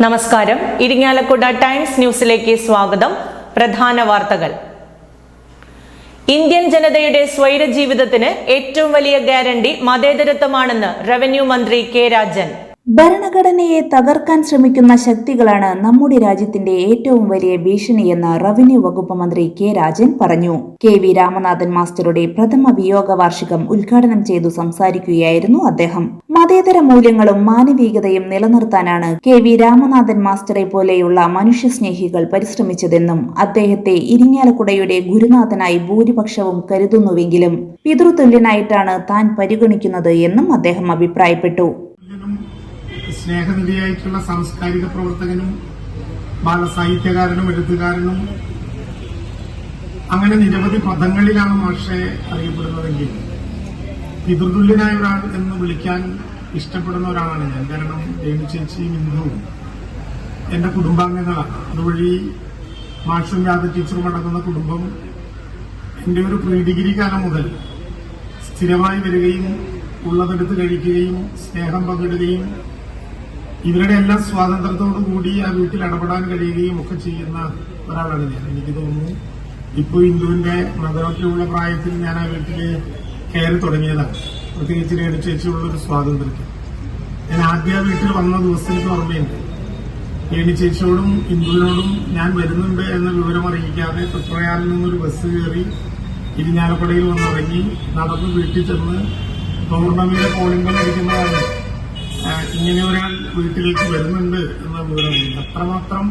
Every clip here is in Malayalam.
നമസ്കാരം. ഇരിങ്ങാലക്കുട ടൈംസ് ന്യൂസിലേക്ക് സ്വാഗതം. പ്രധാന വാർത്തകൾ. ഇന്ത്യൻ ജനതയുടെ സ്വൈര ജീവിതത്തിന് ഏറ്റവും വലിയ ഗ്യാരണ്ടി മതേതരത്വമാണെന്ന് റവന്യൂ മന്ത്രി കെ രാജൻ. ഭരണഘടനയെ തകർക്കാൻ ശ്രമിക്കുന്ന ശക്തികളാണ് നമ്മുടെ രാജ്യത്തിന്റെ ഏറ്റവും വലിയ ഭീഷണിയെന്ന് റവന്യൂ വകുപ്പ് മന്ത്രി കെ രാജൻ പറഞ്ഞു. കെ വി രാമനാഥൻ മാസ്റ്ററുടെ പ്രഥമ വിയോഗ വാർഷികം ഉദ്ഘാടനം ചെയ്തു സംസാരിക്കുകയായിരുന്നു അദ്ദേഹം. മതേതര മൂല്യങ്ങളും മാനവികതയും നിലനിർത്താനാണ് കെ വി രാമനാഥൻ മാസ്റ്ററെ പോലെയുള്ള മനുഷ്യസ്നേഹികൾ പരിശ്രമിച്ചതെന്നും അദ്ദേഹത്തെ ഇരിങ്ങാലക്കുടയുടെ ഗുരുനാഥനായി ഭൂരിപക്ഷവും കരുതുന്നുവെങ്കിലും പിതൃതുല്യനായിട്ടാണ് താൻ പരിഗണിക്കുന്നത് എന്നും അദ്ദേഹം അഭിപ്രായപ്പെട്ടു. സ്നേഹനിധിയായിട്ടുള്ള സാംസ്കാരിക പ്രവർത്തകനും ബാലസാഹിത്യകാരനും എഴുത്തുകാരനും. അങ്ങനെ നിരവധി പദങ്ങളിലാണ് മാഷെ അറിയപ്പെടുന്നതെങ്കിൽ പിതൃതുല്യനായ ഒരാൾ എന്ന് വിളിക്കാൻ ഇഷ്ടപ്പെടുന്ന ഒരാളാണ് ഞാൻ. കാരണം രേണു ചേച്ചിയും ഇന്ദുവും എന്റെ കുടുംബാംഗങ്ങളാണ്. അതുവഴി മാഷും യാദ ടീച്ചറും അടങ്ങുന്ന കുടുംബം എന്റെ ഒരു പ്രീ ഡിഗ്രി കാലം മുതൽ സ്ഥിരമായി വരികയും ഉള്ളതെടുത്ത് കഴിക്കുകയും സ്നേഹം പങ്കിടുകയും ഇവരുടെ എല്ലാം സ്വാതന്ത്ര്യത്തോടു കൂടി ആ വീട്ടിൽ ഇടപെടാൻ കഴിയുകയും ഒക്കെ ചെയ്യുന്ന ഒരാളാണ് ഞാൻ. എനിക്ക് തോന്നുന്നു ഇപ്പോൾ ഇന്ദുവിന്റെ മകനൊക്കെയുള്ള പ്രായത്തിൽ ഞാൻ ആ വീട്ടിൽ കയറി തുടങ്ങിയതാണ്. പ്രത്യേകിച്ച് രേണു ചേച്ചിയുള്ള ഒരു സ്വാതന്ത്ര്യത്തിൽ ഞാൻ ആദ്യ വീട്ടിൽ വന്ന ദിവസം എനിക്ക് ഓർമ്മയുണ്ട്. രേണു ചേച്ചിയോടും ഇന്ദുവിനോടും ഞാൻ വരുന്നുണ്ട് എന്ന വിവരം അറിയിക്കാതെ തൃപ്രയാറിൽ നിന്നൊരു ബസ് കയറി ഇരിഞ്ഞാലക്കുടയിൽ വന്നിറങ്ങി നടന്ന് വീട്ടിൽ ചെന്ന് പൗർണമിയുടെ പോളിംഗ് ബെൽ അടിക്കുന്നതാണ് ഇങ്ങനെ ഒരാൾ വീട്ടിലേക്ക് വരുന്നുണ്ട് എന്ന വിവരമുണ്ട്. അത്രമാത്രം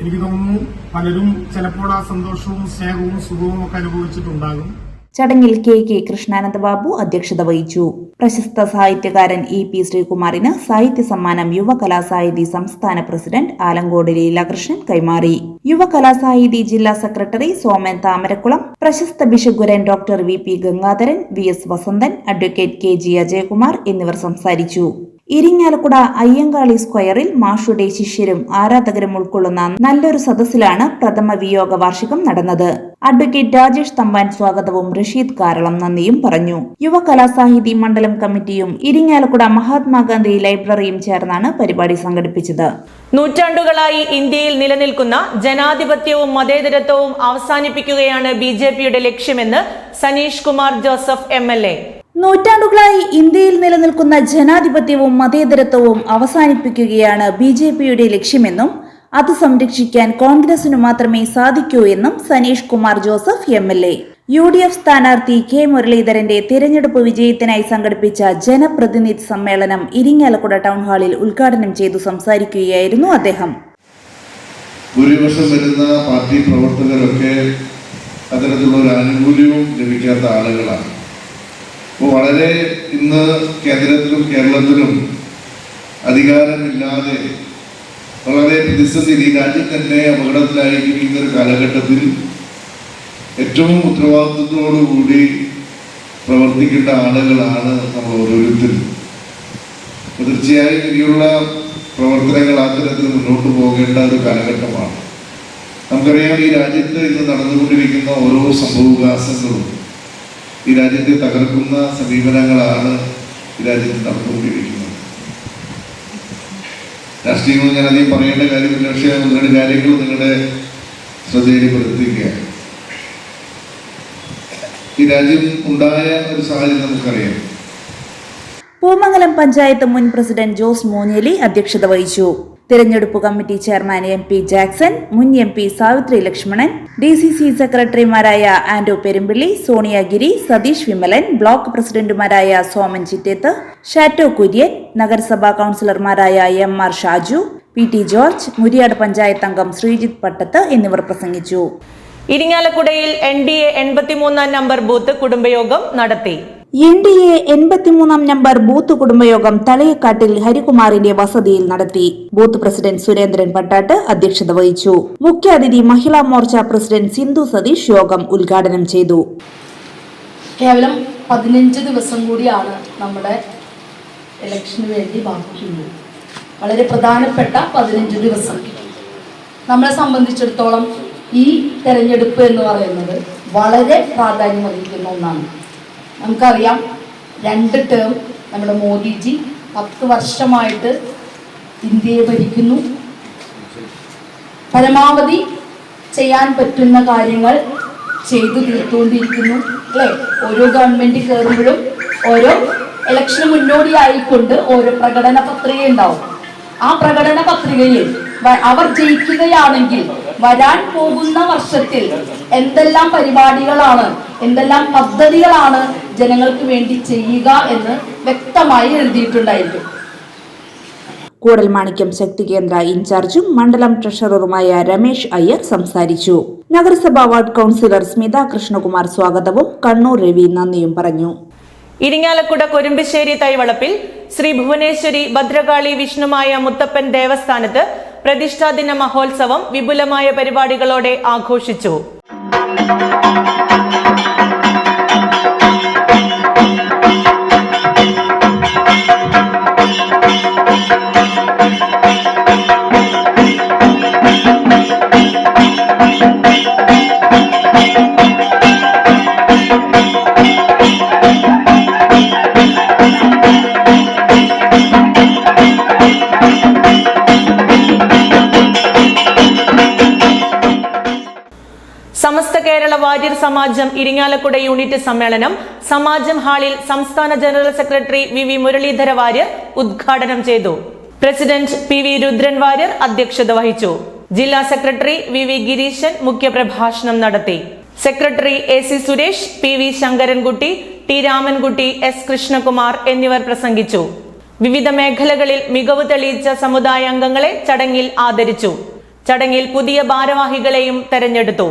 എനിക്ക് തോന്നുന്നു പലരും ചിലപ്പോൾ ആ സന്തോഷവും സ്നേഹവും സുഖവും ഒക്കെ അനുഭവിച്ചിട്ടുണ്ടാകും. ചടങ്ങിൽ കെ കെ കൃഷ്ണാനന്ദ ബാബു അധ്യക്ഷത വഹിച്ചു. പ്രശസ്ത സാഹിത്യകാരൻ ഇ പി ശ്രീകുമാറിന് സാഹിത്യ സമ്മാനം യുവകലാസാഹിതി സംസ്ഥാന പ്രസിഡന്റ് ആലങ്കോട് ലീലാകൃഷ്ണൻ കൈമാറി. യുവകലാസാഹിതി ജില്ലാ സെക്രട്ടറി സോമൻ താമരക്കുളം പ്രശസ്ത ബിഷഗുരൻ doctor V P Gangadharan V S Vasanthan advocate K G Ajayakumar എന്നിവർ സംസാരിച്ചു. ഇരിങ്ങാലക്കുട അയ്യങ്കാളി സ്ക്വയറിൽ മാഷുടെ ശിഷ്യരും ആരാധകരും ഉൾക്കൊള്ളുന്ന നല്ലൊരു സദസ്സിലാണ് പ്രഥമ വിയോഗ വാർഷികം നടന്നത്. അഡ്വക്കേറ്റ് രാജേഷ് തമ്പാൻ സ്വാഗതവും റഷീദ് കാരളം നന്ദിയും പറഞ്ഞു. യുവ കലാസാഹിതി മണ്ഡലം കമ്മിറ്റിയും ഇരിങ്ങാലക്കുട മഹാത്മാഗാന്ധി ലൈബ്രറിയും ചേർന്നാണ് പരിപാടി സംഘടിപ്പിച്ചത്. നൂറ്റാണ്ടുകളായി ഇന്ത്യയിൽ നിലനിൽക്കുന്ന ജനാധിപത്യവും മതേതരത്വവും അവസാനിപ്പിക്കുകയാണ് ബി ലക്ഷ്യമെന്ന് സനീഷ് കുമാർ ജോസഫ് എ. നൂറ്റാണ്ടുകളായി ഇന്ത്യയിൽ നിലനിൽക്കുന്ന ജനാധിപത്യവും മതേതരത്വവും അവസാനിപ്പിക്കുകയാണ് ബി ജെ പിയുടെ ലക്ഷ്യമെന്നും അത് സംരക്ഷിക്കാൻ കോൺഗ്രസിനു മാത്രമേ സാധിക്കൂ എന്നും Saneesh Kumar Joseph M L A. U D F സ്ഥാനാർത്ഥി കെ മുരളീധരന്റെ തിരഞ്ഞെടുപ്പ് വിജയത്തിനായി സംഘടിപ്പിച്ച ജനപ്രതിനിധി സമ്മേളനം ഇരിങ്ങാലക്കുട ടൗൺ ഹാളിൽ ഉദ്ഘാടനം ചെയ്തു സംസാരിക്കുകയായിരുന്നു അദ്ദേഹം. ഭൂരിപക്ഷം വരുന്ന പാർട്ടി പ്രവർത്തകരൊക്കെ അത്തരത്തിലുള്ള ഒരു ആനുകൂല്യവും ലഭിക്കാത്ത ആളുകളാണ്. വളരെ ഇന്ന് കേന്ദ്രത്തിലും കേരളത്തിലും അധികാരമില്ലാതെ വളരെ പ്രതിസന്ധി ഈ രാജ്യം തന്നെ അപകടത്തിലായിരിക്കുന്ന ഒരു കാലഘട്ടത്തിൽ ഏറ്റവും ഉത്തരവാദിത്വത്തോടുകൂടി പ്രവർത്തിക്കേണ്ട ആളുകളാണ് നമ്മൾ ഓരോരുത്തരും. തീർച്ചയായും ഇനിയുള്ള പ്രവർത്തനങ്ങൾ ആ തരത്തിൽ മുന്നോട്ട് പോകേണ്ട ഒരു കാലഘട്ടമാണ്. നമുക്കറിയാം ഈ രാജ്യത്ത് ഇന്ന് നടന്നുകൊണ്ടിരിക്കുന്ന ഓരോ സംഭവവികാസങ്ങളും ഈ രാജ്യത്തെ തകർക്കുന്ന സമീപനങ്ങളാണ് ഈ രാജ്യത്ത് നടന്നുകൊണ്ടിരിക്കുന്നത്. രാഷ്ട്രീയങ്ങൾ ഞാൻ അധികം പറയേണ്ട കാര്യമില്ല പക്ഷേ രണ്ട് കാര്യങ്ങൾ നിങ്ങളുടെ ശ്രദ്ധയിൽപ്പെടുത്തുകയാണ് ഈ രാജ്യം ഉണ്ടായ ഒരു സാഹചര്യം നമുക്കറിയാം. പൂമംഗലം പഞ്ചായത്ത് മുൻ പ്രസിഡന്റ് ജോസ് മോനേലി അധ്യക്ഷത വഹിച്ചു. തിരഞ്ഞെടുപ്പ് committee chairman M P Jackson മുൻ M P Savithri Lakshmanan D C C സെക്രട്ടറിമാരായ ആന്റോ പെരുമ്പിള്ളി സോണിയാഗിരി സതീഷ് വിമലൻ ബ്ലോക്ക് പ്രസിഡന്റുമാരായ സോമൻ ചിറ്റേത്ത് ഷാറ്റോ കുര്യൻ നഗരസഭാ കൌൺസിലർമാരായ M R Shaju P T George Muriyad panchayat അംഗം ശ്രീജിത്ത് പട്ടത്ത് എന്നിവർ പ്രസംഗിച്ചു. ഇരിങ്ങാലക്കുടയിൽ എൻ ഡി എ എൺപത്തിമൂന്നാം നമ്പർ ബൂത്ത് കുടുംബയോഗം നടത്തി. എൻ ഡി എ എൺപത്തിമൂന്നാം നമ്പർ ബൂത്ത് കുടുംബയോഗം തലയക്കാട്ടിൽ ഹരികുമാറിന്റെ വസതിയിൽ നടത്തി. ബൂത്ത് പ്രസിഡന്റ് സുരേന്ദ്രൻ പട്ടാട്ട് അധ്യക്ഷത വഹിച്ചു. മുഖ്യാതിഥി മഹിളാ മോർച്ച പ്രസിഡന്റ് സിന്ധു സതീഷ് യോഗം ഉദ്ഘാടനം ചെയ്തു. കേവലം പതിനഞ്ച് ദിവസം കൂടിയാണ് നമ്മുടെ ഇലക്ഷന് വേണ്ടി ബാക്കിയുള്ളൂ വളരെ പ്രധാനപ്പെട്ട പതിനഞ്ച് ദിവസം. നമ്മളെ സംബന്ധിച്ചിടത്തോളം ഈ തെരഞ്ഞെടുപ്പ് എന്ന് പറയുന്നത് വളരെ പ്രാധാന്യം വഹിക്കുന്ന ഒന്നാണ്. നമുക്കറിയാം രണ്ട് ടേം നമ്മുടെ മോദിജി പത്ത് വർഷമായിട്ട് ഇന്ത്യയെ ഭരിക്കുന്നു. പരമാവധി ചെയ്യാൻ പറ്റുന്ന കാര്യങ്ങൾ ചെയ്തു തീർത്തുകൊണ്ടിരിക്കുന്നു അല്ലേ? ഓരോ ഗവൺമെന്റ് കയറുമ്പോഴും ഓരോ ഇലക്ഷന് മുന്നോടിയായിക്കൊണ്ട് ഓരോ പ്രകടന പത്രിക ഉണ്ടാവും. ആ പ്രകടന പത്രികയിൽ അവർ ജയിക്കുകയാണെങ്കിൽ വരാൻ പോകുന്ന വർഷത്തിൽ എന്തെല്ലാം പരിപാടികളാണ് എന്തെല്ലാം പദ്ധതികളാണ് ജനങ്ങൾക്ക് വേണ്ടി ചെയ്യുക എന്ന് വ്യക്തമായി എഴുതിയിട്ടുണ്ടായിരിക്കും. കൂടൽമാണിക്യം ശക്തി കേന്ദ്ര ഇൻചാർജും മണ്ഡലം ട്രഷററുമായ രമേശ് അയ്യർ സംസാരിച്ചു. നഗരസഭാ വാർഡ് കൗൺസിലർ സ്മിത കൃഷ്ണകുമാർ സ്വാഗതവും കണ്ണൂർ രവി നന്ദിയും പറഞ്ഞു. ഇരിങ്ങാലക്കുട കൊരുമ്പിശ്ശേരി തൈവളപ്പിൽ ശ്രീ ഭുവനേശ്വരി ഭദ്രകാളി വിഷ്ണുമായ മുത്തപ്പൻ ദേവസ്ഥാനത്ത് പ്രതിഷ്ഠാദിന മഹോത്സവം വിപുലമായ പരിപാടികളോടെ ആഘോഷിച്ചു. വാര്യർ സമാജം ഇരിങ്ങാലക്കുട യൂണിറ്റ് സമ്മേളനം സമാജം ഹാളിൽ സംസ്ഥാന general secretary V V Muraleedhara Warrier ഉദ്ഘാടനം ചെയ്തു. President P V Rudran Warrier അധ്യക്ഷത വഹിച്ചു. ജില്ലാ സെക്രട്ടറി വി വി ഗിരീശൻ മുഖ്യപ്രഭാഷണം നടത്തി. Secretary A C Suresh P V Sankarankutty T Ramankutty S Krishnakumar എന്നിവർ പ്രസംഗിച്ചു. വിവിധ മേഖലകളിൽ മികവ് തെളിയിച്ച സമുദായ അംഗങ്ങളെ ചടങ്ങിൽ ആദരിച്ചു. ചടങ്ങിൽ പുതിയ ഭാരവാഹികളെയും തെരഞ്ഞെടുത്തു.